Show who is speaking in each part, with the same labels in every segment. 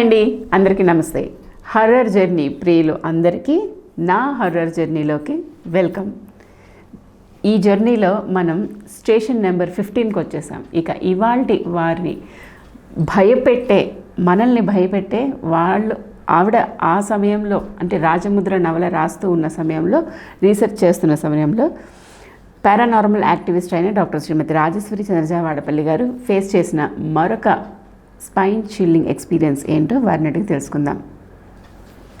Speaker 1: అండి. అందరికీ నమస్తే. హర్రర్ జర్నీ ప్రియులు అందరికీ నా హర్రర్ జర్నీలోకి వెల్కమ్. ఈ జర్నీలో మనం స్టేషన్ నెంబర్ ఫిఫ్టీన్కి వచ్చేసాం. ఇక ఇవాల్టి వారిని భయపెట్టే మనల్ని భయపెట్టే వాళ్ళు ఆవిడ ఆ సమయంలో అంటే రాజముద్ర నవల రాస్తూ ఉన్న సమయంలో రీసెర్చ్ చేస్తున్న సమయంలో పారానార్మల్ యాక్టివిస్ట్ అయిన డాక్టర్ శ్రీమతి రాజేశ్వరి చంద్రజావాడపల్లి గారు ఫేస్ చేసిన మరొక స్పైన్ చిల్లింగ్ ఎక్స్పీరియన్స్ ఏంటో వారిని అడిగి తెలుసుకుందాం.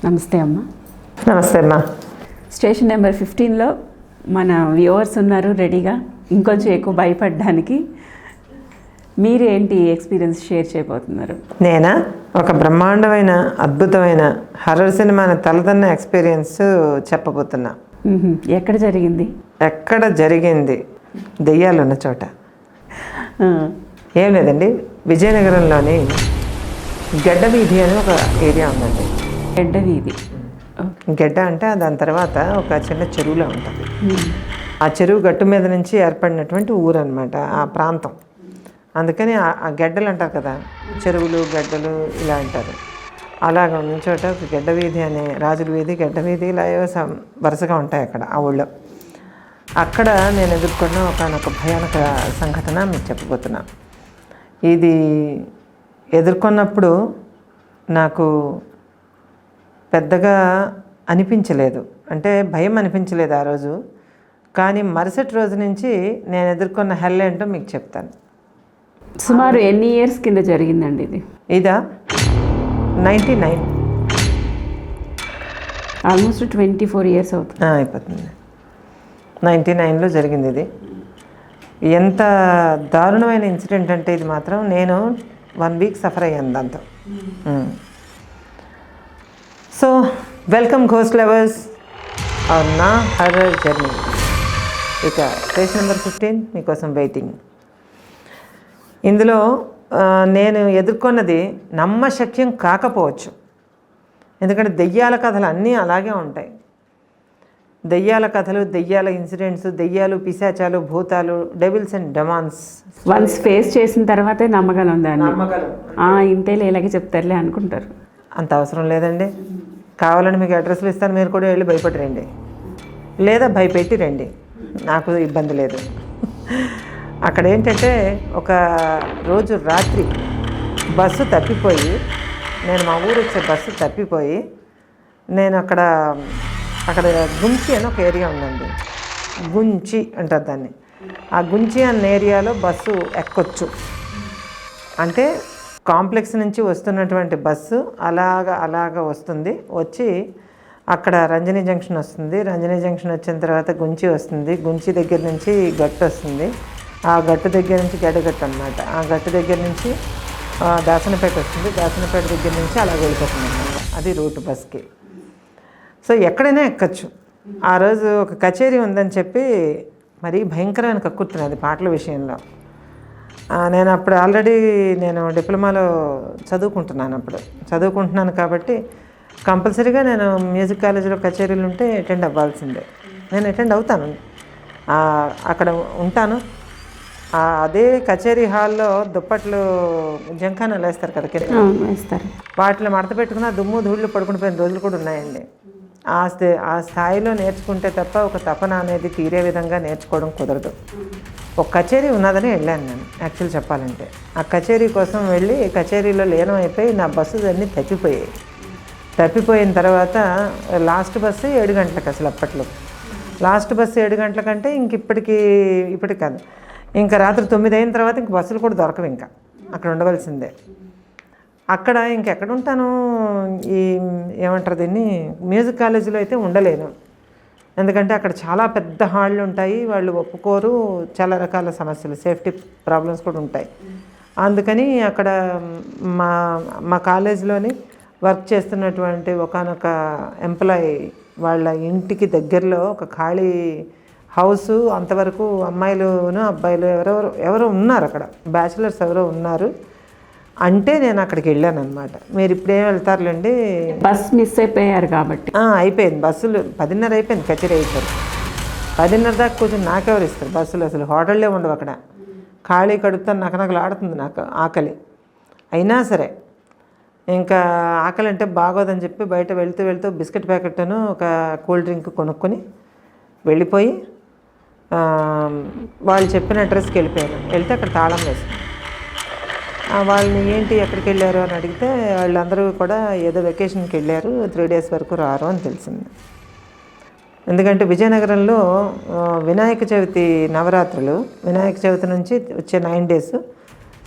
Speaker 1: నమస్తే అమ్మ.
Speaker 2: నమస్తే అమ్మా.
Speaker 1: స్టేషన్ నెంబర్ ఫిఫ్టీన్లో మన వ్యూవర్స్ ఉన్నారు రెడీగా. ఇంకొంచెం ఎక్కువ భయపడడానికి మీరు ఏంటి ఎక్స్పీరియన్స్ షేర్ చేయబోతున్నారు?
Speaker 2: నేనా? ఒక బ్రహ్మాండమైన అద్భుతమైన హర్రర్ సినిమాని తలదన్న ఎక్స్పీరియన్స్ చెప్పబోతున్నా.
Speaker 1: ఎక్కడ జరిగింది?
Speaker 2: ఎక్కడ జరిగింది? దెయ్యాలు ఉన్న చోట ఏం లేదండి. విజయనగరంలోని గడ్డ వీధి అని ఒక ఏరియా ఉందండి.
Speaker 1: గడ్డ వీధి.
Speaker 2: గడ్డ అంటే దాని తర్వాత ఒక చిన్న చెరువులో ఉంటుంది. ఆ చెరువు గట్టు మీద నుంచి ఏర్పడినటువంటి ఊరు అనమాట ఆ ప్రాంతం. అందుకని ఆ- గడ్డలు అంటారు కదా చెరువులు గడ్డలు ఇలా అంటారు. అలాగ ఉన్న చోట ఒక గడ్డ వీధి అనే రాజుల వీధి గడ్డ వీధి ఇలా వరుసగా ఉంటాయి అక్కడ ఆ ఊళ్ళో. అక్కడ నేను ఎదుర్కొన్న ఒక భయానక సంఘటన మీకు చెప్పబోతున్నా. ఇది ఎదుర్కొన్నప్పుడు నాకు పెద్దగా అనిపించలేదు. అంటే భయం అనిపించలేదు ఆ రోజు. కానీ మరుసటి రోజు నుంచి నేను ఎదుర్కొన్న హెల్ ఏంటో మీకు చెప్తాను.
Speaker 1: సుమారు ఎన్ని ఇయర్స్ కింద జరిగిందండి ఇది?
Speaker 2: ఇదా? Ninety nine.
Speaker 1: Almost twenty four years అవుతుంది.
Speaker 2: అయిపోతుంది. నైంటీ నైన్లో జరిగింది ఇది. ఎంత దారుణమైన ఇన్సిడెంట్ అంటే ఇది మాత్రం నేను వన్ వీక్ సఫర్ అయ్యాను దాంతో. So welcome ghost lovers. Are నా హర్రర్ జర్నీ. ఇక స్టేషన్ నెంబర్ ఫిఫ్టీన్ మీకోసం వెయిటింగ్. ఇందులో నేను ఎదుర్కొన్నది నమ్మశక్యం కాకపోవచ్చు. ఎందుకంటే దెయ్యాల కథలు అన్నీ అలాగే ఉంటాయి. దెయ్యాల కథలు దెయ్యాల ఇన్సిడెంట్స్ దెయ్యాలు పిశాచాలు భూతాలు devils and demons.
Speaker 1: Once face చేసిన తర్వాతే నమ్మగలం దాన్ని
Speaker 2: నమ్మగలం
Speaker 1: ఆ, ఇంతేలే ఇలాగే చెప్తారులే అనుకుంటారు.
Speaker 2: అంత అవసరం లేదండి. కావాలని మీకు అడ్రస్లు ఇస్తాను మీరు కూడా వెళ్ళి భయపడి రండి. లేదా భయపెట్టి రండి. నాకు ఇబ్బంది లేదు. అక్కడ ఏంటంటే ఒక రోజు రాత్రి బస్సు తప్పిపోయి నేను మా ఊరు వచ్చే బస్సు తప్పిపోయి నేను అక్కడ అక్కడ గుంచి అని ఒక ఏరియా ఉందండి. గుంచి అంటారు దాన్ని. ఆ గుంచి అన్న ఏరియాలో బస్సు ఎక్కొచ్చు. అంటే కాంప్లెక్స్ నుంచి వస్తున్నటువంటి బస్సు అలాగ అలాగ వస్తుంది. వచ్చి అక్కడ రంజనీ జంక్షన్ వస్తుంది. రంజనీ జంక్షన్ వచ్చిన తర్వాత గుంచి వస్తుంది. గుంచి దగ్గర నుంచి గట్టు వస్తుంది. ఆ గట్టు దగ్గర నుంచి గడ్డగట్టు అనమాట ఆ గట్టు దగ్గర నుంచి దాసనపేట వస్తుంది. దాసనపేట దగ్గర నుంచి అలా వెళ్ళిపోతుంది అనమాట అది రూట్ బస్కి. సో ఎక్కడైనా ఎక్కచ్చు. ఆ రోజు ఒక కచేరీ ఉందని చెప్పి మరీ భయంకరమైన కక్కుర్తున్నది పాటల విషయంలో. నేను అప్పుడు ఆల్రెడీ నేను డిప్లొమాలో చదువుకుంటున్నాను అప్పుడు. చదువుకుంటున్నాను కాబట్టి కంపల్సరీగా నేను మ్యూజిక్ కాలేజీలో కచేరీలు ఉంటే అటెండ్ అవ్వాల్సిందే. నేను అటెండ్ అవుతాను. అక్కడ ఉంటాను. అదే కచేరీ హాల్లో దుప్పట్లు జంకానాలు వేస్తారు కదా
Speaker 1: వేస్తారు.
Speaker 2: వాటిలో మడత పెట్టుకున్న దుమ్ము ధూళ్ళు పడుకుని పోయిన రోజులు కూడా ఉన్నాయండి. ఆ స్థే ఆ స్థాయిలో నేర్చుకుంటే తప్ప ఒక తపన అనేది తీరే విధంగా నేర్చుకోవడం కుదరదు. ఒక కచేరీ ఉన్నదని వెళ్ళాను నేను యాక్చువల్ చెప్పాలంటే. ఆ కచేరీ కోసం వెళ్ళి కచేరీలో లీనమైపోయి అయిపోయి నా బస్సు అన్నీ తప్పిపోయాయి. తప్పిపోయిన తర్వాత లాస్ట్ బస్సు ఏడు గంటలకు అసలు అప్పట్లో. లాస్ట్ బస్సు ఏడు గంటలకంటే ఇంక ఇప్పటికి ఇప్పటికి కాదు. ఇంకా రాత్రి తొమ్మిది అయిన తర్వాత ఇంక బస్సులు కూడా దొరకవు ఇంకా. అక్కడ ఉండవలసిందే. అక్కడ ఇంకెక్కడ ఉంటాను ఈ ఏమంటారు దీన్ని? మ్యూజిక్ కాలేజీలో అయితే ఉండలేను. ఎందుకంటే అక్కడ చాలా పెద్ద హాళ్ళు ఉంటాయి. వాళ్ళు ఒప్పుకోరు. చాలా రకాల సమస్యలు సేఫ్టీ ప్రాబ్లమ్స్ కూడా ఉంటాయి. అందుకని అక్కడ మా మా కాలేజీలోని వర్క్ చేస్తున్నటువంటి ఒకనొక ఎంప్లాయీ వాళ్ళ ఇంటికి దగ్గరలో ఒక ఖాళీ హౌస్. అంతవరకు అమ్మాయిలును అబ్బాయిలు ఎవరెవరు ఎవరో ఉన్నారు అక్కడ. బ్యాచిలర్స్ ఎవరో ఉన్నారు. అంటే నేను అక్కడికి వెళ్ళాను అనమాట మీరు ఇప్పుడేం వెళ్తారులేండి.
Speaker 1: బస్ మిస్ అయిపోయారు కాబట్టి.
Speaker 2: అయిపోయింది. బస్సులు పదిన్నర అయిపోయింది కచేరీ అయిపోయింది. పదిన్నర దాకా కూర్చొని నాకెవరు ఇస్తారు బస్సులు? అసలు హోటళ్ళే ఉండవు అక్కడ. ఖాళీ కడుపుతో నకనకలు ఆడుతుంది నాకు ఆకలి. అయినా సరే ఇంకా ఆకలి అంటే బాగోదని చెప్పి బయట వెళ్తూ వెళ్తూ బిస్కెట్ ప్యాకెట్ను ఒక కూల్ డ్రింక్ కొనుక్కొని వెళ్ళిపోయి వాళ్ళు చెప్పిన అడ్రస్కి వెళ్ళిపోయాను. వెళ్తే అక్కడ తాళం వేసాను ఆ, వాళ్ళని ఏంటి ఎక్కడికి వెళ్ళారు అని అడిగితే వాళ్ళందరూ కూడా ఏదో వెకేషన్కి వెళ్ళారు త్రీ డేస్ వరకు రారు అని తెలిసింది. ఎందుకంటే విజయనగరంలో వినాయక చవితి నవరాత్రులు వినాయక చవితి నుంచి వచ్చే నైన్ డేస్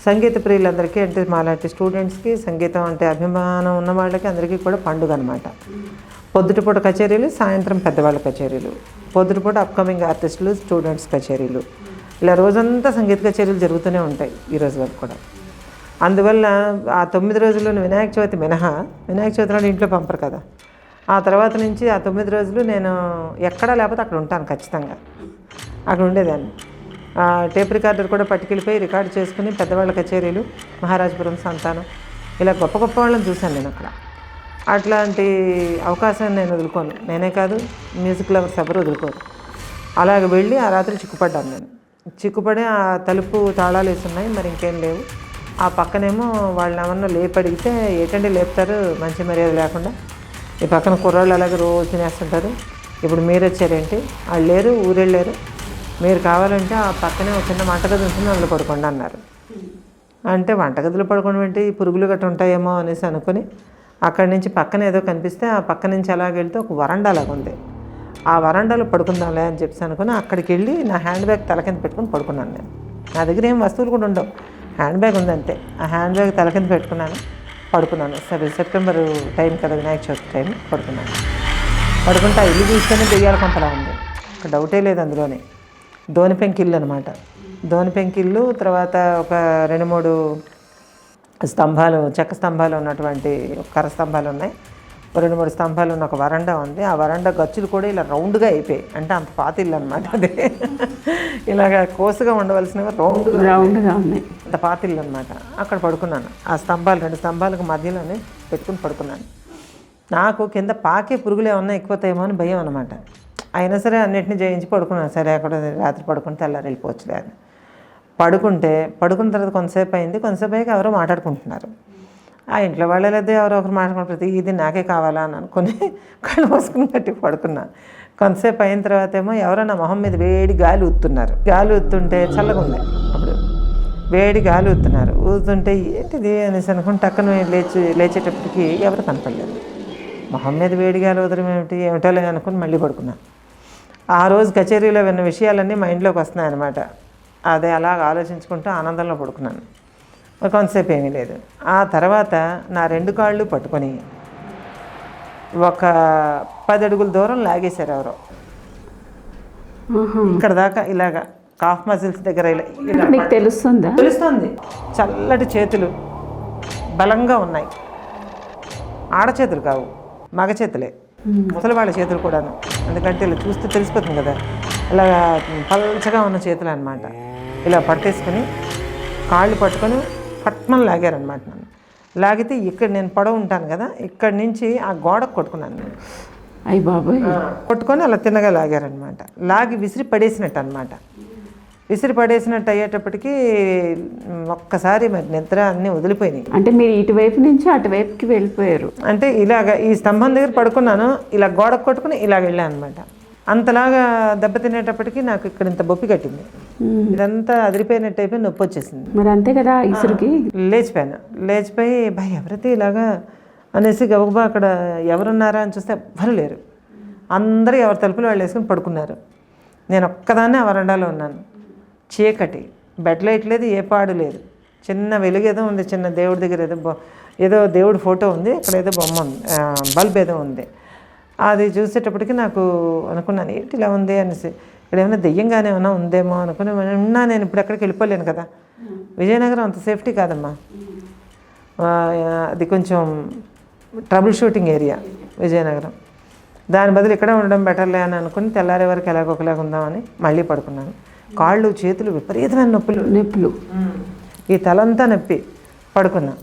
Speaker 2: సంగీత ప్రియులందరికీ అంటే మాలాంటి స్టూడెంట్స్కి సంగీతం అంటే అభిమానం ఉన్న వాళ్ళకి అందరికీ కూడా పండుగ అనమాట పొద్దుటిపూట కచేరీలు సాయంత్రం పెద్దవాళ్ళ కచేరీలు. పొద్దుటిపూట అప్కమింగ్ ఆర్టిస్టులు స్టూడెంట్స్ కచేరీలు. ఇలా రోజంతా సంగీత కచేరీలు జరుగుతూనే ఉంటాయి ఈ రోజు వరకు కూడా. అందువల్ల ఆ తొమ్మిది రోజుల్లోని వినాయక చవితి మినహా వినాయక చవితి నాడు ఇంట్లో పంపరు కదా. ఆ తర్వాత నుంచి ఆ తొమ్మిది రోజులు నేను ఎక్కడా లేకపోతే అక్కడ ఉంటాను ఖచ్చితంగా. అక్కడ ఉండేదాన్ని. టేప్ రికార్డర్ కూడా పట్టుకెళ్ళిపోయి రికార్డ్ చేసుకుని పెద్దవాళ్ళ కచేరీలు మహారాజపురం సంతానం ఇలా గొప్ప గొప్ప వాళ్ళని చూశాను నేను అక్కడ. అట్లాంటి అవకాశాన్ని నేను వదులుకోను. నేనే కాదు మ్యూజిక్ లవర్స్ ఎవరు వదులుకోరు. అలాగ వెళ్ళి ఆ రాత్రి చిక్కుపడ్డాను నేను. చిక్కుపడే ఆ తలుపు తాళాలు వేసి ఉన్నాయి మరి ఇంకేం లేవు. ఆ పక్కనేమో వాళ్ళని ఏమన్నా లేపడిగితే ఏటండి లేపుతారు? మంచి మర్యాద లేకుండా. ఈ పక్కన కుర్రాళ్ళు అలాగే రోజు తినేస్తుంటారు. ఇప్పుడు మీరు వచ్చారేంటి? వాళ్ళు లేరు ఊరెళ్ళారు. మీరు కావాలంటే ఆ పక్కనే ఒక చిన్న వంటగది ఉంటుంది అందులో పడుకోండి అన్నారు. అంటే వంటగదిలో పడుకోవడం ఏంటి? పురుగులు గట్ట ఉంటాయేమో అనేసి అనుకుని అక్కడి నుంచి పక్కన ఏదో కనిపిస్తే ఆ పక్క నుంచి అలాగ వెళ్తే ఒక వరండా అలాగ ఉంది. ఆ వరండాలో పడుకుందాంలే అని చెప్పి అనుకుని అక్కడికి వెళ్ళి నా హ్యాండ్ బ్యాగ్ తల కింద పెట్టుకుని పడుకున్నాను నేను. నా దగ్గర ఏం వస్తువులు కూడా ఉండవు. హ్యాండ్ బ్యాగ్ ఉందంతే. ఆ హ్యాండ్ బ్యాగ్ తల కింద పెట్టుకున్నాను పడుకున్నాను. సరే సెప్టెంబర్ టైం కదా వినాయక చవితి టైం పడుకున్నాను. పడుకుంటే ఆ ఇల్లు చూస్తేనే దెయ్యాల కొంపలా ఉంది. ఒక డౌటే లేదు అందులోనే. దోని పెంకిల్లు అనమాట దోని పెంకిల్లు తర్వాత ఒక రెండు మూడు స్తంభాలు చెక్క స్తంభాలు ఉన్నటువంటి కర్ర స్తంభాలు ఉన్నాయి. రెండు మూడు స్తంభాలు ఉన్న ఒక వరండా ఉంది. ఆ వరండా గచ్చులు కూడా ఇలా రౌండ్గా అయిపోయాయి. అంటే అంత పాత ఇల్లు అనమాట అదే. ఇలాగ కోసుగా ఉండవలసినవి రౌండ్గా
Speaker 1: రౌండ్గా ఉన్నాయి.
Speaker 2: అంత పాత ఇల్లు అనమాట అక్కడ పడుకున్నాను. ఆ స్తంభాలు రెండు స్తంభాలకు మధ్యలోనే పెట్టుకుని పడుకున్నాను. నాకు కింద పాకే పురుగులు ఏమన్నా ఎక్కువతాయేమో అని భయం అనమాట అయినా సరే అన్నిటిని జయించి పడుకున్నాను. సరే అక్కడ రాత్రి పడుకుని తెల్లారి వెళ్ళిపోవచ్చులే అని. పడుకుంటే పడుకున్న తర్వాత కొంతసేపు అయింది. కొంతసేపు అయ్యాక ఎవరో మాట్లాడుకుంటున్నారు. ఆ ఇంట్లో వాళ్ళ లేదా ఎవరో ఒకరు మాట్లాడుకున్న ప్రతి ఇది నాకే కావాలా అని అనుకుని కళ్ళు మూసుకుని గట్టి పడుకున్నా. కొంతసేపు అయిన తర్వాత ఏమో ఎవరో నా మొహం మీద వేడి గాలి ఊతున్నారు గాలి ఊతుంటే చల్లగా ఉంది అప్పుడు. వేడి గాలి ఊతున్నారు ఊతుంటే ఏంటిది అనేసి అనుకుని టక్కన లేచి లేచేటప్పటికి ఎవరు కనపడలేదు. మొహం మీద వేడి గాలి ఊదడం ఏమిటి ఏమిటో లేదు అనుకుని మళ్ళీ పడుకున్నాను ఆ రోజు కచేరీలో విన్న విషయాలన్నీ మైండ్లోకి వస్తున్నాయి అనమాట అదే అలాగ ఆలోచించుకుంటూ ఆనందంలో పడుకున్నాను. కొంతసేపు ఏమీ లేదు. ఆ తర్వాత నా రెండు కాళ్ళు పట్టుకొని ఒక పది అడుగుల దూరం లాగేశారు ఎవరో. ఇక్కడ దాకా ఇలాగా కాఫ్ మజిల్స్ దగ్గర ఇలా
Speaker 1: మీకు తెలుస్తుందా?
Speaker 2: తెలుస్తుంది. చల్లటి చేతులు బలంగా ఉన్నాయి. ఆడ చేతులు కావు మగ చేతులే. ముసలి వాళ్ళ చేతులు కూడాను. ఎందుకంటే ఇలా చూస్తే తెలిసిపోతుంది కదా. ఇలా పల్చగా ఉన్న చేతులు అనమాట ఇలా పట్టేసుకుని కాళ్ళు పట్టుకొని పట్మని లాగారనమాట నన్ను. లాగితే ఇక్కడ నేను పొడవు ఉంటాను కదా ఇక్కడి నుంచి ఆ గోడకు కొట్టుకున్నాను నేను.
Speaker 1: అయ్యి బాబోయ్.
Speaker 2: కొట్టుకొని అలా తిన్నగా లాగారనమాట లాగి విసిరి పడేసినట్టు అనమాట విసిరి పడేసినట్టు అయ్యేటప్పటికి ఒక్కసారి మరి నిద్ర అన్నీ వదిలిపోయినాయి.
Speaker 1: అంటే మీరు ఇటువైపు నుంచి అటువైపుకి వెళ్ళిపోయారు.
Speaker 2: అంటే ఇలాగ ఈ స్తంభం దగ్గర పడుకున్నాను ఇలా గోడ కొట్టుకుని ఇలాగ వెళ్ళాను అనమాట అంతలాగా దెబ్బ తినేటప్పటికి నాకు ఇక్కడ ఇంత బొప్పి కట్టింది. ఇదంతా అదిరిపోయినట్టు అయిపోయి నొప్పి వచ్చేసింది.
Speaker 1: మరి అంతే కదా ఇసురుకి?
Speaker 2: లేచిపోయాను. లేచిపోయి భయ ఎవరైతే ఇలాగా అనేసి గబగబా అక్కడ ఎవరున్నారా? అని చూస్తే ఎవ్వరు లేరు. అందరూ ఎవరి తలుపులు వాళ్ళు వేసుకుని పడుకున్నారు. నేను ఒక్కదాన్నే ఆ వరండాలో ఉన్నాను. చీకటి. బెడ్ లైట్ లేదు ఏ పాడు లేదు. చిన్న వెలుగు ఏదో ఉంది చిన్న దేవుడి దగ్గర ఏదో ఏదో దేవుడి ఫోటో ఉంది అక్కడ ఏదో బొమ్మ ఉంది బల్బ్ ఏదో ఉంది. అది చూసేటప్పటికి నాకు అనుకున్నాను ఏంటి ఇలా ఉంది అనేసి. ఇక్కడ ఏమైనా దెయ్యంగానే ఏమైనా ఉందేమో అనుకుని ఉన్నా నేను ఇప్పుడు ఎక్కడికి వెళ్ళిపోలేను కదా. విజయనగరం అంత సేఫ్టీ కాదమ్మా. ఆ, అది కొంచెం ట్రబుల్ షూటింగ్ ఏరియా విజయనగరం. దాని బదులు ఇక్కడ ఉండడం బెటర్లే అని అనుకుని తెల్లారే వరకు ఎలాగొకలాగా ఉందామని మళ్ళీ పడుకున్నాను. కాళ్ళు చేతులు విపరీతమైన నొప్పులు.
Speaker 1: నొప్పులు.
Speaker 2: ఈ తలంతా నొప్పి. పడుకున్నా.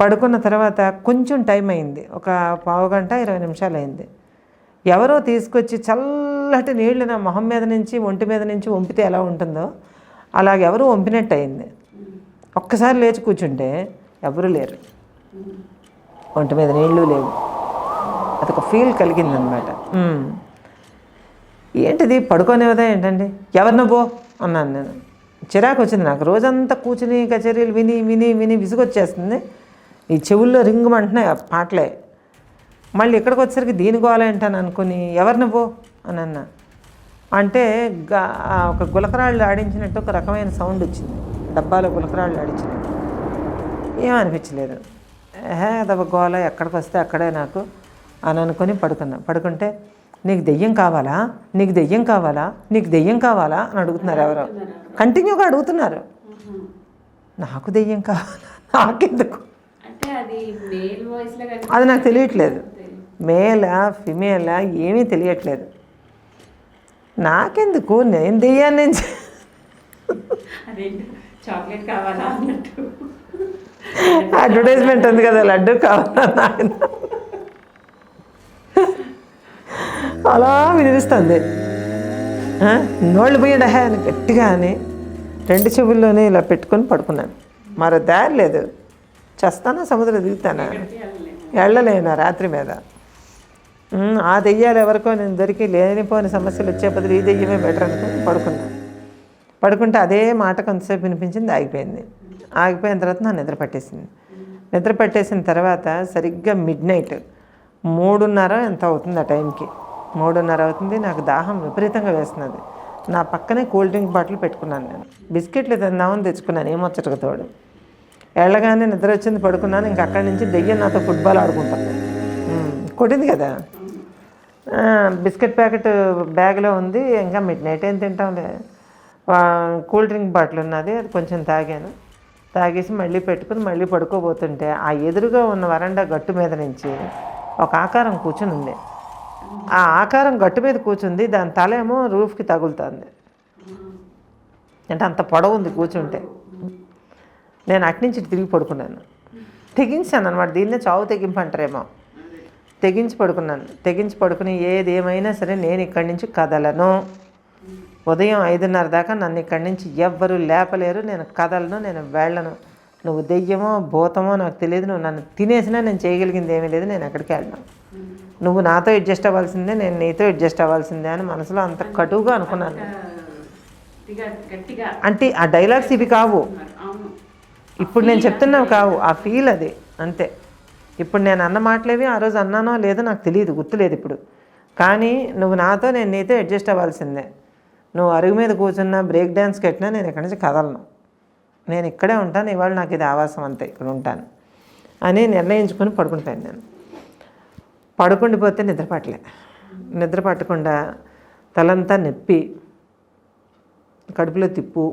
Speaker 2: పడుకున్న తర్వాత కొంచెం టైం అయింది. ఒక పావు గంట ఇరవై నిమిషాలు అయింది. ఎవరో తీసుకొచ్చి చల్లటి నీళ్ళు నా మొహం మీద నుంచి ఒంటి మీద నుంచి వంపితే ఎలా ఉంటుందో అలాగ వంపినట్టు అయింది. ఒక్కసారి లేచి కూర్చుంటే ఎవరు లేరు. ఒంటి మీద నీళ్ళు లేవు. అదొక ఫీల్ కలిగిందనమాట. ఏంటిది? పడుకోనివదా ఏంటండి? ఎవరినబో అన్నాను నేను. చిరాకు వచ్చింది నాకు. రోజంతా కూర్చుని కచేరీలు విని విని విని విసుగొచ్చేస్తుంది. ఈ చెవుల్లో రింగుమంటున్నాయి ఆ పాటలే. మళ్ళీ ఇక్కడికి వచ్చేసరికి దీని గోలేంటాను అనుకుని ఎవరిని పో అని అన్నా. అంటే ఒక గులకరాళ్ళు ఆడించినట్టు ఒక రకమైన సౌండ్ వచ్చింది. డబ్బాలో గులకరాళ్ళు ఆడించినట్టు. ఏమనిపించలేదు. ఏహే అదొక గోల ఎక్కడికి వస్తే అక్కడే నాకు అని అనుకొని పడుకున్నా. పడుకుంటే నీకు దెయ్యం కావాలా? నీకు దెయ్యం కావాలా? నీకు దెయ్యం కావాలా? అని అడుగుతున్నారు ఎవరో. కంటిన్యూగా అడుగుతున్నారు. నాకు దెయ్యం కావాలా? నాకెందుకు?
Speaker 1: అది
Speaker 2: నాకు తెలియట్లేదు. మేలా ఫిమేలా ఏమీ తెలియట్లేదు. నాకెందుకు? నేను దెయ్యాన్ని
Speaker 1: చాక్లెట్ కావాలా అన్నట్టు.
Speaker 2: అడ్వర్టైజ్మెంట్ ఉంది కదా లడ్డు కావాలా అలా వినిపిస్తుంది. నోళ్ళు పోయిండా అని గట్టిగా అని రెండు చెవుల్లోనే ఇలా పెట్టుకొని పడుకున్నాను. మరో దారి లేదు. చస్తానా సముద్రం దిగుతానా? వెళ్ళలేను. రాత్రి మీద? ఆ దెయ్యాలు ఎవరికో నేను దొరికి లేనిపోని సమస్యలు వచ్చే బదులు ఈ దెయ్యమే బెటర్ అనుకుని పడుకున్నాను పడుకుంటే అదే మాట కొంతసేపు వినిపించింది ఆగిపోయింది. ఆగిపోయిన తర్వాత నా నిద్ర పట్టేసింది. నిద్ర పట్టేసిన తర్వాత సరిగ్గా మిడ్ నైట్ మూడున్నర ఎంత అవుతుంది ఆ టైంకి? మూడున్నర అవుతుంది నాకు దాహం విపరీతంగా వేస్తున్నది. నా పక్కనే కూల్ డ్రింక్ బాటిల్ పెట్టుకున్నాను నేను. బిస్కెట్లు తిందామని తెచ్చుకున్నాను ఏమొచ్చటకు తోడు. వెళ్ళగానే నిద్ర వచ్చింది పడుకున్నాను ఇంక అక్కడి నుంచి దెయ్యం నాతో ఫుట్బాల్ ఆడుకుంటాను కొట్టింది కదా. బిస్కెట్ ప్యాకెట్ బ్యాగ్లో ఉంది ఇంకా మిడ్ నైట్ ఏం తింటాంలే. కూల్ డ్రింక్ బాటిల్ ఉన్నది అది కొంచెం తాగాను. తాగేసి మళ్ళీ పెట్టుకుని మళ్ళీ పడుకోబోతుంటే ఆ ఎదురుగా ఉన్న వరండా గట్టు మీద నుంచి ఒక ఆకారం కూర్చుని ఉంది. ఆ ఆకారం గట్టు మీద కూర్చుంది దాని తల ఏమో రూఫ్కి తగులుతుంది. అంటే అంత పొడవు ఉంది కూర్చుంటే. నేను అటు నుంచి తిరిగి పడుకున్నాను. తెగించాను అనమాట దీన్నే చావు తెగింపు అంటారేమో. తెగించి పడుకున్నాను. తెగించి పడుకుని ఏది ఏమైనా సరే నేను ఇక్కడి నుంచి కదలను. ఉదయం ఐదున్నర దాకా నన్ను ఇక్కడి నుంచి ఎవ్వరూ లేపలేరు. నేను కదలను నేను వెళ్ళను. నువ్వు దెయ్యమో భూతమో నాకు తెలియదు. నువ్వు నన్ను తినేసినా నేను చేయగలిగింది ఏమీ లేదు. నేను ఎక్కడికి వెళ్ళను. నువ్వు నాతో అడ్జస్ట్ అవ్వాల్సిందే నేను నీతో అడ్జస్ట్ అవ్వాల్సిందే అని మనసులో అంత కటువుగా అనుకున్నాను. అంటే ఆ డైలాగ్స్ ఇవి కావు. ఇప్పుడు నేను చెప్తున్నావు కావు ఆ ఫీల్ అది అంతే. ఇప్పుడు నేను అన్న మాటలేవి ఆ రోజు అన్నానో లేదో నాకు తెలియదు గుర్తులేదు ఇప్పుడు. కానీ నువ్వు నాతో నేను నీతో అడ్జస్ట్ అవ్వాల్సిందే. నువ్వు అరుగు మీద కూర్చున్నా బ్రేక్ డ్యాన్స్ కట్టినా నేను ఇక్కడి నుంచి కదలను. నేను ఇక్కడే ఉంటాను ఇవాళ నాకు ఇది ఆవాసం అంతే ఇక్కడ ఉంటాను అని నిర్ణయించుకొని పడుకుంటాను నేను. పడుకుండిపోతే నిద్రపట్టలే. నిద్ర పట్టకుండా తలంతా నొప్పి కడుపులో తిప్పు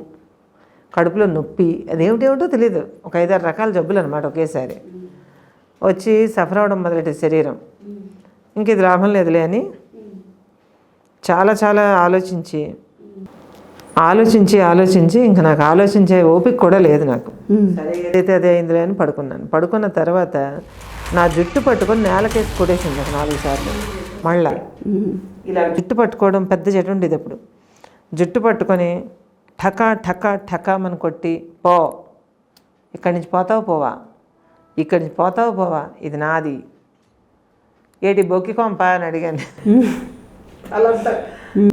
Speaker 2: కడుపులో నొప్పి అదేమిటేమిటో తెలియదు ఒక ఐదారు రకాల జబ్బులు అనమాట ఒకేసారి. వచ్చి సఫర్ అవడం మొదలెట్టే శరీరం. ఇంక ఇది లాభం లేదులే అని చాలా చాలా ఆలోచించి ఆలోచించి ఆలోచించి ఇంకా నాకు ఆలోచించే ఓపిక కూడా లేదు నాకు. సరే ఏదైతే అదే అయిందిలే అని పడుకున్నాను. పడుకున్న తర్వాత నా జుట్టు పట్టుకొని నేలకేసి కొట్టేసింది ఒక నాలుగు సార్లు. మళ్ళా ఇలా జుట్టు పట్టుకోవడం పెద్ద జట్టు ఉండేది అప్పుడు. జుట్టు పట్టుకొని ఠకా ఠకా ఠకామని కొట్టి పో. ఇక్కడి నుంచి పోతావు పోవా. ఇక్కడి నుంచి పోతావు పోవా. ఇది నాది. ఏటి బొక్కి కొంప అని అడిగాను. అలా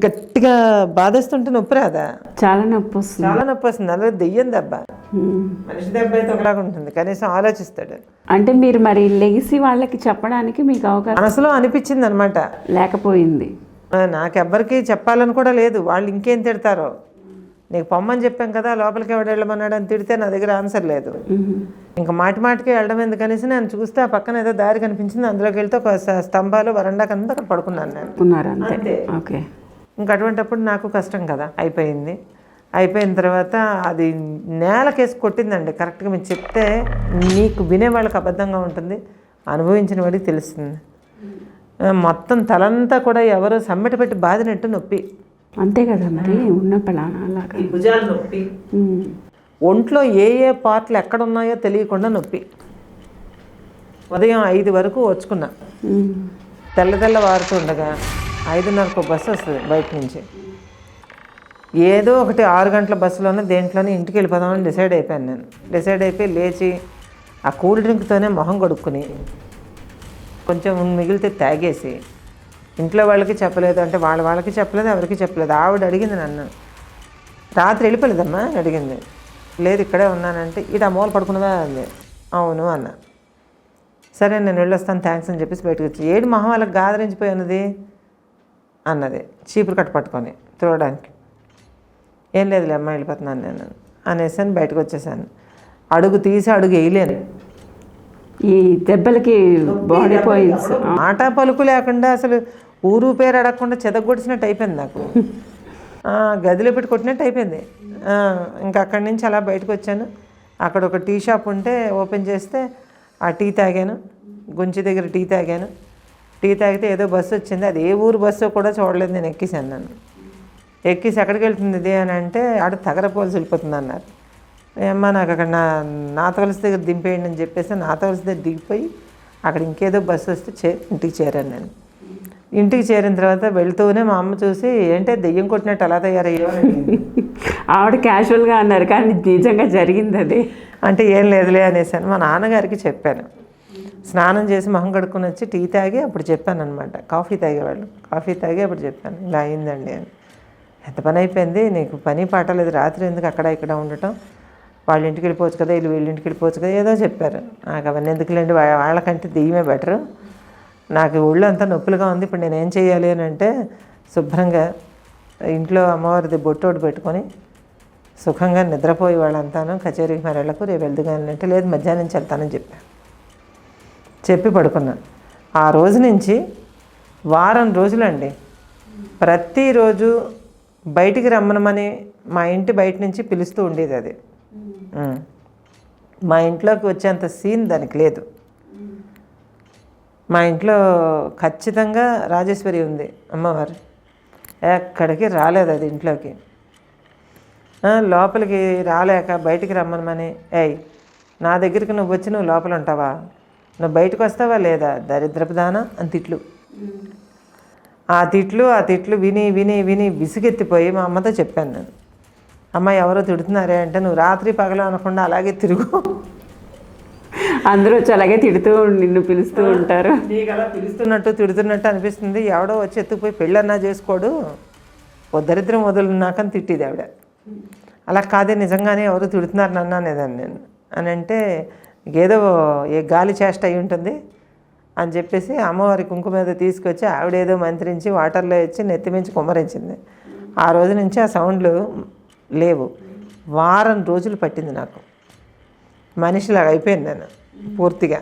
Speaker 2: గట్టిగా బాధేస్తుంటే నొప్పి రాదా?
Speaker 1: చాలా నొప్పి వస్తుంది.
Speaker 2: చాలా నొప్పి వస్తుంది. అలా దెయ్యం దెబ్బ. మనిషి దెబ్బ అయితే ఒకలాగా ఉంటుంది. కనీసం ఆలోచిస్తాడు.
Speaker 1: అంటే మీరు మరి లెగిసి వాళ్ళకి చెప్పడానికి మీకు అవకాశం
Speaker 2: మనసులో అనిపించింది అనమాట
Speaker 1: లేకపోయింది
Speaker 2: నాకెవ్వరికి చెప్పాలని కూడా లేదు. వాళ్ళు ఇంకేం తిడతారో. నీకు పొమ్మని చెప్పాం కదా లోపలికి ఎవడు వెళ్ళమన్నాడు అని తిడితే నా దగ్గర ఆన్సర్ లేదు. ఇంకా మాటి మాటికి వెళ్ళడం ఎందుకనేసి నేను చూస్తే ఆ పక్కన ఏదో దారి కనిపించింది అందులోకి వెళ్తే ఒక స్తంభాలు వరండా కింద అక్కడ పడుకున్నాను నేను.
Speaker 1: అంతే. ఓకే.
Speaker 2: ఇంకా అటువంటిప్పుడు నాకు కష్టం కదా అయిపోయింది. అయిపోయిన తర్వాత అది నేలకేసి కొట్టిందండి. కరెక్ట్గా మీరు చెప్తే నీకు వినేవాళ్ళకి అబద్ధంగా ఉంటుంది అనుభవించిన వాడికి తెలుస్తుంది. మొత్తం తలంతా కూడా ఎవరో సమ్మెట పెట్టి బాదినట్టు నొప్పి.
Speaker 1: అంతే కదా మరి ఉన్న పలానా అలాగా
Speaker 2: ఈ భుజాలు నొప్పి. ఒంట్లో ఏ ఏ పార్ట్లు ఎక్కడ ఉన్నాయో తెలియకుండా నొప్పి. ఉదయం ఐదు వరకు వచ్చుకున్నా. తెల్ల తెల్ల వారుతుండగా ఐదున్నరకు బస్సు వస్తుంది బయట నుంచి. ఏదో ఒకటి ఆరు గంటల బస్సులోనే దేంట్లోనే ఇంటికి వెళ్ళిపోదామని డిసైడ్ అయిపోయాను నేను. డిసైడ్ అయిపోయి లేచి ఆ కూల్ డ్రింక్తోనే మొహం కొడుక్కుని కొంచెం మిగిలితే తాగేసి ఇంట్లో వాళ్ళకి చెప్పలేదు అంటే వాళ్ళ వాళ్ళకి చెప్పలేదు ఎవరికి చెప్పలేదు. ఆవిడ అడిగింది నన్ను. రాత్రి వెళ్ళిపోలేదమ్మా అడిగింది. లేదు ఇక్కడే ఉన్నానంటే ఇటు ఆ మూల పడుకున్నదా? అంది. అవును అన్న. సరే నేను వెళ్ళొస్తాను థ్యాంక్స్ అని చెప్పేసి బయటకు వచ్చి ఏడు మొహం వాళ్ళకి గాదరించిపోయి ఉన్నది? అన్నది. చీపురు కట్ట పట్టుకొని తుడవడానికి. ఏం లేదులే అమ్మ వెళ్ళిపోతున్నాను నేను అనేసి బయటకు వచ్చేసాను. అడుగు తీసి అడుగు వేయలేను.
Speaker 1: ఈ దెబ్బలకి బాడీ పాయింట్స్
Speaker 2: మాట పలుకు లేకుండా అసలు ఊరు పేరు అడగకుండా చెదగొడిచినట్టు అయిపోయింది నాకు. గదిలో పెట్టి కొట్టినట్టు అయిపోయింది. ఇంకా అక్కడి నుంచి అలా బయటకు వచ్చాను. అక్కడ ఒక టీ షాప్ ఉంటే ఓపెన్ చేస్తే ఆ టీ తాగాను. గుంచి దగ్గర టీ తాగాను. టీ తాగితే ఏదో బస్సు వచ్చింది. అది ఏ ఊరు బస్సు కూడా చూడలేదు. నేను ఎక్కేసాను నన్ను. ఎక్కేసి ఎక్కడికి వెళ్తుంది ఇది అని అంటే ఆడ తగరపోల్సి వెళ్ళిపోతుంది అన్నారు. ఏమ్మా నాకు అక్కడ నా నాతవలసి దగ్గర దింపేయండి అని చెప్పేసి నాతవలసి దగ్గర దిగిపోయి అక్కడ ఇంకేదో బస్సు వస్తే చే ఇంటికి చేరాను నేను. ఇంటికి చేరిన తర్వాత వెళ్తూనే మా అమ్మ చూసి ఏంటే దెయ్యం కొట్టినట్టు అలా తయారయ్యో.
Speaker 1: ఆవిడ క్యాజువల్గా అన్నారు కానీ నిజంగా జరిగింది అది.
Speaker 2: అంటే ఏం లేదులే అనేసాను మా నాన్నగారికి చెప్పాను. స్నానం చేసి మొహం కడుక్కొని వచ్చి టీ తాగి అప్పుడు చెప్పాను అనమాట కాఫీ తాగేవాళ్ళు. కాఫీ తాగి అప్పుడు చెప్పాను. ఇలా అయిందండి అని. ఎంత పని అయిపోయింది? నీకు పని పాట లేదు. రాత్రి ఎందుకు అక్కడ ఇక్కడ ఉండటం? వాళ్ళ ఇంటికి వెళ్ళిపోవచ్చు కదా వీళ్ళు వీళ్ళ ఇంటికి వెళ్ళిపోవచ్చు కదా ఏదో చెప్పారు. నాకు అవన్నీ ఎందుకులేండి? వాళ్ళకంటే దెయ్యమే బెటరు. నాకు ఒళ్ళు అంతా నొప్పులుగా ఉంది. ఇప్పుడు నేను ఏం చేయాలి అని అంటే శుభ్రంగా ఇంట్లో అమ్మవారిది బొట్టోడు పెట్టుకొని సుఖంగా నిద్రపోయి వాళ్ళంతాను. కచేరీకి మరి వెళ్ళకు రేపు వెళ్దుగాని అంటే లేదు మధ్యాహ్నం నుంచి వెళ్తానని చెప్పాను చెప్పి పడుకున్నాను ఆ రోజు నుంచి వారం రోజులండి. ప్రతిరోజు బయటికి రమ్మనమని మా ఇంటి బయట నుంచి పిలుస్తూ ఉండేది అది. మా ఇంట్లోకి వచ్చేంత సీన్ దానికి లేదు. మా ఇంట్లో ఖచ్చితంగా రాజేశ్వరి ఉంది అమ్మవారు. ఎక్కడికి రాలేదు అది ఇంట్లోకి. లోపలికి రాలేక బయటికి రమ్మనమని ఏయ్ నా దగ్గరికి నువ్వు వచ్చి నువ్వు లోపల ఉంటావా? నువ్వు బయటకు వస్తావా లేదా? దరిద్రపు దాన అని తిట్లు. ఆ తిట్లు ఆ తిట్లు విని విని విని విసుగెత్తిపోయి మా అమ్మతో చెప్పాను నేను. అమ్మ ఎవరో తిడుతున్నారే అంటే నువ్వు రాత్రి పగలు అనకుండా అలాగే తిరుగు.
Speaker 1: అందరూ వచ్చి అలాగే తిడుతూ నిన్ను పిలుస్తూ ఉంటారు.
Speaker 2: నీకు అలా పిలుస్తున్నట్టు తిడుతున్నట్టు అనిపిస్తుంది. ఎవడో వచ్చి ఎత్తుకుపోయి పెళ్ళన్నా చేసుకోడు. దరిద్రం వదులున్నాకని తిట్టిది ఆవిడ. అలా కాదే నిజంగానే ఎవరు తిడుతున్నారు నన్ను అనేదాన్ని నేను. అని అంటే ఏదో ఏ గాలి చేష్ట అయి ఉంటుంది అని చెప్పేసి అమ్మవారి కుంకుమ మీద తీసుకొచ్చి ఆవిడేదో మంత్రించి వాటర్లో ఇచ్చి నెత్తిమించి కుమ్మరించింది. ఆ రోజు నుంచి ఆ సౌండ్లు లేవు. వారం రోజులు పట్టింది నాకు. మనిషిలాగా అయిపోయింది నేను పూర్తిగా.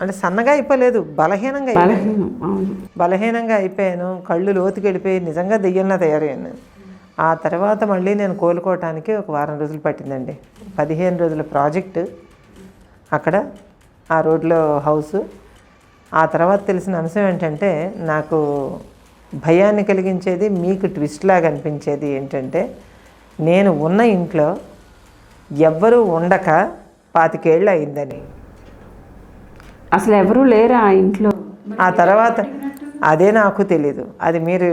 Speaker 2: అంటే సన్నగా అయిపోలేదు బలహీనంగా బలహీనంగా అయిపోయాను కళ్ళు లోతుకి వెళ్ళిపోయి నిజంగా దెయ్యంలా తయారయ్యాను నేను. ఆ తర్వాత మళ్ళీ నేను కోలుకోవటానికి ఒక వారం రోజులు పట్టిందండి. పదిహేను రోజుల ప్రాజెక్టు అక్కడ ఆ రోడ్లో హౌస్. ఆ తర్వాత తెలిసిన అంశం ఏంటంటే నాకు భయాన్ని కలిగించేది మీకు ట్విస్ట్ లాగా అనిపించేది ఏంటంటే నేను ఉన్న ఇంట్లో ఎవ్వరూ ఉండక పాతికేళ్ళు అయిందని
Speaker 1: అసలు ఎవరూ లేరా ఆ ఇంట్లో?
Speaker 2: ఆ తర్వాత అదే నాకు తెలీదు. అది మీరు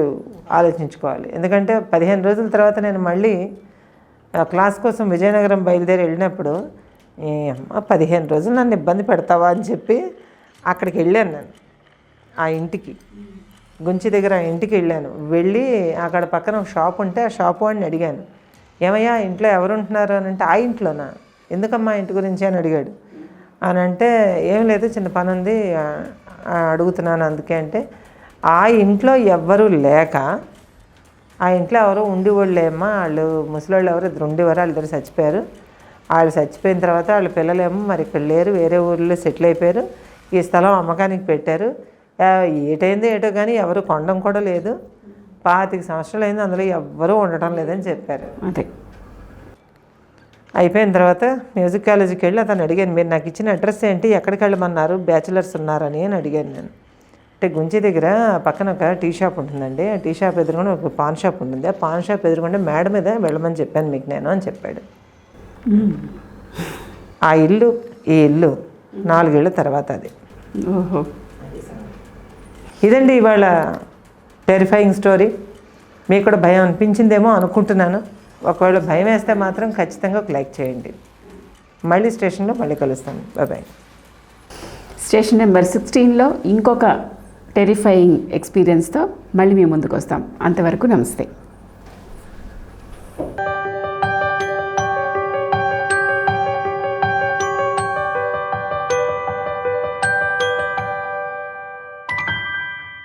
Speaker 2: ఆలోచించుకోవాలి. ఎందుకంటే పదిహేను రోజుల తర్వాత నేను మళ్ళీ క్లాస్ కోసం విజయనగరం బయలుదేరి వెళ్ళినప్పుడు "ఏ అమ్మా పదిహేను రోజులు నన్ను ఇబ్బంది పెడతావా? అని చెప్పి అక్కడికి వెళ్ళాను నేను ఆ ఇంటికి. గుంచి దగ్గర ఆ ఇంటికి వెళ్ళాను. వెళ్ళి అక్కడ పక్కన ఒక షాప్ ఉంటే ఆ షాప్ వాడిని అడిగాను. ఏమయ్యా ఇంట్లో ఎవరు ఉంటున్నారు అని అంటే ఆ ఇంట్లోనా? ఎందుకమ్మా ఇంటి గురించి అని అడిగాడు. అని అంటే ఏం లేదు చిన్న పని ఉంది అడుగుతున్నాను అందుకే. అంటే ఆ ఇంట్లో ఎవ్వరూ లేక ఆ ఇంట్లో ఎవరో ఉండేవాళ్ళు వాళ్ళు ముసలోళ్ళు ఎవరు ఇద్దరు ఉండేవారు వాళ్ళు ఇద్దరు చచ్చిపోయారు. వాళ్ళు చచ్చిపోయిన తర్వాత వాళ్ళ పిల్లలేమో మరి ఇక్కడ లేరు వేరే ఊళ్ళో సెటిల్ అయిపోయారు. ఈ స్థలం అమ్మకానికి పెట్టారు. ఏటైందో ఏటో కానీ ఎవరు కొనడం కూడా లేదు. పాతిక సంవత్సరాలు అయింది అందులో ఎవ్వరూ ఉండటం లేదని చెప్పారు.
Speaker 1: అదే.
Speaker 2: అయిపోయిన తర్వాత మ్యూజిక్ కాలేజీకి వెళ్ళి అతను అడిగాను మీరు నాకు ఇచ్చిన అడ్రస్ ఏంటి? ఎక్కడికి వెళ్ళమన్నారు? బ్యాచిలర్స్ ఉన్నారని అని అడిగాను నేను. అంటే గుంచి దగ్గర పక్కన ఒక టీ షాప్ ఉంటుందండి. ఆ టీ షాప్ ఎదురుకుండా ఒక పాన్ షాప్ ఉంటుంది. ఆ పాన్ షాప్ ఎదురుకుండా మేడ మీద వెళ్ళమని చెప్పాను మీకు నేను అని చెప్పాడు. ఆ ఇల్లు ఈ ఇల్లు నాలుగేళ్ళ తర్వాత అది.
Speaker 1: ఓహో.
Speaker 2: ఇదండి ఇవాళ టెరిఫైయింగ్ స్టోరీ. మీకు కూడా భయం అనిపించిందేమో అనుకుంటున్నాను. ఒకవేళ భయం వేస్తే మాత్రం ఖచ్చితంగా ఒక లైక్ చేయండి. మళ్ళీ స్టేషన్లో మళ్ళీ కలుస్తాను బాయ్
Speaker 1: స్టేషన్ నెంబర్ సిక్స్టీన్లో ఇంకొక టెరిఫైయింగ్ ఎక్స్పీరియన్స్తో మళ్ళీ మేము ముందుకు వస్తాం. అంతవరకు నమస్తే.